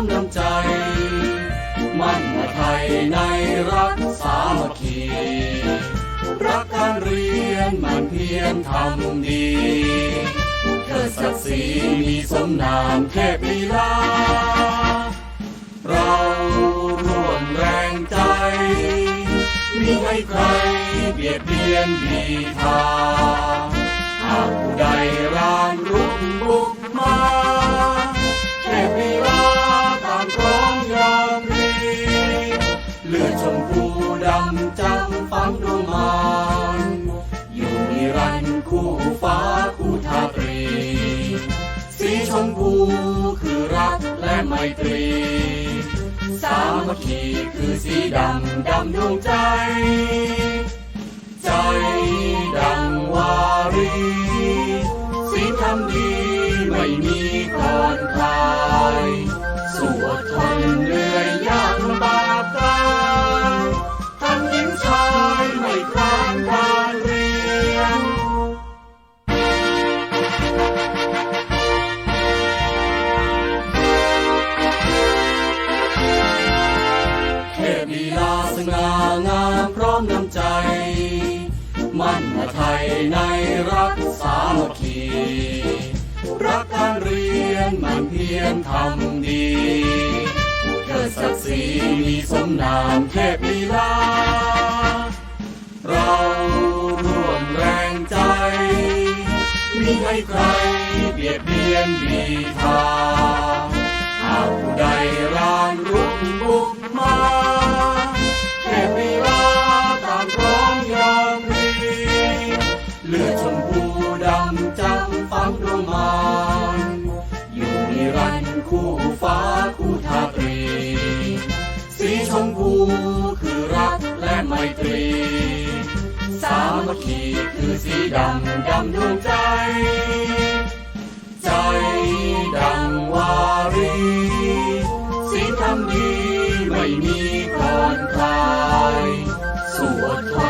มน้ำใจ มั่นมาไทยในรักสามัคคี รักการเรียนมันเพียรทำดีเทิดศักดิ์ศรีมีสมนามเทพลีลา เราร่วมแรงใจมีให้ใครเบียดเบียนบีทาหากผู้ใดรานรุกบุก คือรักและไมตรี สามัคคีคือสีดำดำดวงใจ ใจดังวารี สีทำดีไม่มี มั่นไทยในรักสามัคคี รักการเรียนมันเพียรทำดี เกิดศักดิ์ศรีมีสมนามเทพลีลา เราร่วมแรงใจ มีให้ใครเบียดเบียนบีทา ไมตรี สามัคคีคือสีดำดำดวงใจ ใจดังวารี สีทำดีไม่มีคอนคลาย สวดทอ